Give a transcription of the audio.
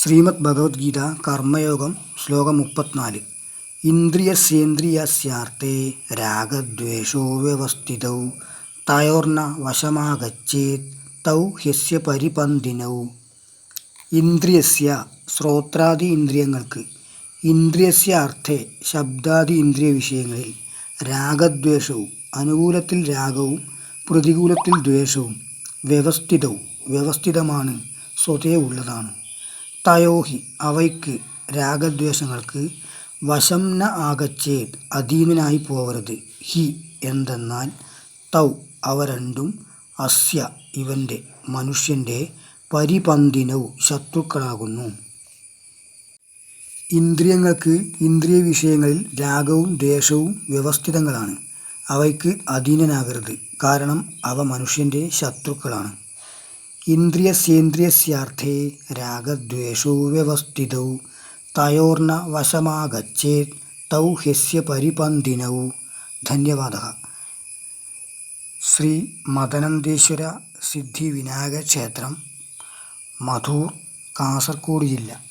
ശ്രീമദ് ഭഗവത്ഗീത കർമ്മയോഗം ശ്ലോകം മുപ്പത്തിനാല്. ഇന്ദ്രിയസ്യേന്ദ്രിയസ്യാർത്ഥേ രാഗദ്വേഷോ വ്യവസ്ഥിതൗ തയോർണ വശമാഗച്ഛേത് തൗ ഹ്യസ്യ പരിപന്തിനൗ. ഇന്ദ്രിയസ്യ ശ്രോത്രാദി ഇന്ദ്രിയങ്ങൾക്ക് ഇന്ദ്രിയസ്യ അർത്ഥേ ശബ്ദാദി ഇന്ദ്രിയ വിഷയങ്ങളിൽ രാഗദ്വേഷവും അനുകൂലത്തിൽ രാഗവും പ്രതികൂലത്തിൽ ദ്വേഷവും വ്യവസ്ഥിതവും വ്യവസ്ഥിതമാണ് സ്വതേ ഉള്ളതാണ്. തയോഹി അവയ്ക്ക് രാഗദ്വേഷങ്ങൾക്ക് വശം ന ആഗച്ചേത് അധീനനായി പോവരുത്. ഹി എന്തെന്നാൽ തൗ അവ രണ്ടും അസ്യ ഇവന്റെ മനുഷ്യന്റെ പരിപന്തിനൗ ശത്രുക്കളാകുന്നു. ഇന്ദ്രിയങ്ങൾക്ക് ഇന്ദ്രിയ വിഷയങ്ങളിൽ രാഗവും ദ്വേഷവും വ്യവസ്ഥിതങ്ങളാണ്. അവയ്ക്ക് അധീനനാകരുത്. കാരണം അവ മനുഷ്യന്റെ ശത്രുക്കളാണ്. ഇന്ദ്രിയസ്യേന്ദ്രിയസ്യാർത്ഥേ രാഗദ്വേഷോ വ്യവസ്ഥിതൗ. തയോർണ വശമാഗച്ഛേത് തൗ ഹ്യസ്യ പരിപന്തിനൗ. ധന്യവാദ. ശ്രീ മദനന്തേശ്വര സിദ്ധി വിനായക ക്ഷേത്രം മധൂർ കാസർഗോഡ് ജില്ല.